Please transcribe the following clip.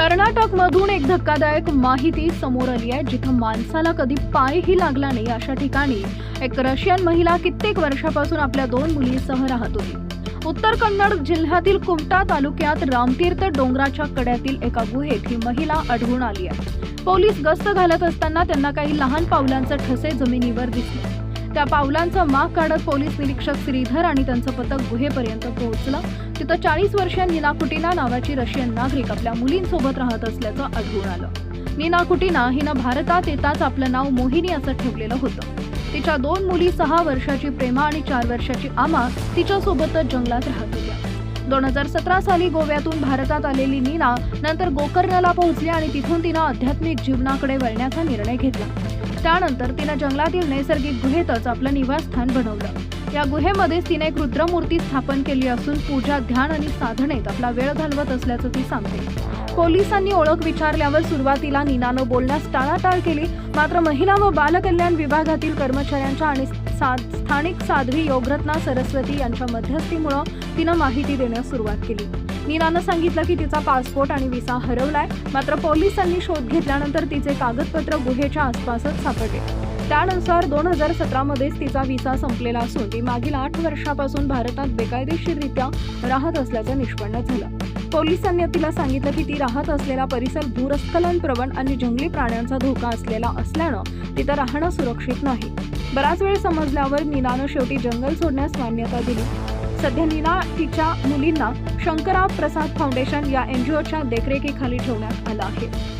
कर्नाटकमधून एक धक्कादायक माहिती समोर आली आहे जिथं माणसाला कधी पायही लागला नाही. अशा ठिकाणी एक रशियन महिला कित्येक वर्षापासून आपल्या दोन मुलींसह राहत होती. उत्तर कन्नड जिल्ह्यातील कुमटा तालुक्यात रामतीर्थ डोंगराच्या कड्यातील एका गुहेत ही महिला आढळून आली आहे. पोलीस गस्त घालत असताना त्यांना काही लहान पावलांचे ठसे जमिनीवर दिसले. त्या पावलांचा माग काढत पोलीस निरीक्षक श्रीधर आणि त्यांचं पथक गुहेपर्यंत पोहोचलं. तिथं चाळीस वर्षीय नीनाकुटिना नावाची रशियन नागरिक आपल्या मुलींसोबत राहत असल्याचं आढळून आलं. नीनाकुटिना हिनं भारतात येताच आपलं नाव मोहिनी असं ठेवलेलं होतं. तिच्या दोन मुली सहा वर्षाची प्रेमा आणि चार वर्षाची आमा तिच्यासोबतच जंगलात राहत होत्या. दोन हजार सतरा साली गोव्यातून भारतात आलेली नीना नंतर गोकर्णला पोहोचली आणि तिथून तिनं आध्यात्मिक जीवनाकडे वळण्याचा निर्णय घेतला. त्यानंतर तिनं जंगलातील नैसर्गिक गुहेतच आपलं निवासस्थान बनवलं. या गुहेमध्येच तिने एक रुद्रमूर्ती स्थापन केली असून पूजा ध्यान आणि साधनेत आपला वेळ घालवत असल्याचं ती सांगते. पोलिसांनी ओळख विचारल्यावर सुरुवातीला नीनानं बोलण्यास टाळाटाळ केली. मात्र महिला व बालकल्याण विभागातील कर्मचाऱ्यांच्या आणि साध स्थानिक साध्वी योगरत्ना सरस्वती यांच्या मध्यस्थीमुळं तिनं माहिती देण्यास सुरुवात केली. नीनानं सांगितलं की तिचा पासपोर्ट आणि विसा हरवलाय मात्र पोलिसांनी शोध घेतल्यानंतर तिचे कागदपत्र गुहेच्या आसपासच सापडले. त्यानुसार दोन हजार सतरामध्येच तिचा विसा संपलेला असून ती मागील आठ वर्षापासून भारतात बेकायदेशीररित्या राहत असल्याचं निष्पन्न झालं. पोलिसांनी तिला सांगितलं की ती राहत असलेला परिसर भूरस्खलन प्रवण आणि जंगली प्राण्यांचा धोका असलेला असल्यानं तिथं राहणं सुरक्षित नाही. बराच वेळ समजल्यावर नीनानं शेवटी जंगल सोडण्यास मान्यता दिली. सध्या नीना तिच्या मुलींना शंकरा प्रसाद फाउंडेशन या एनजीओच्या देखरेखीखाली ठेवण्यात आलं आहे.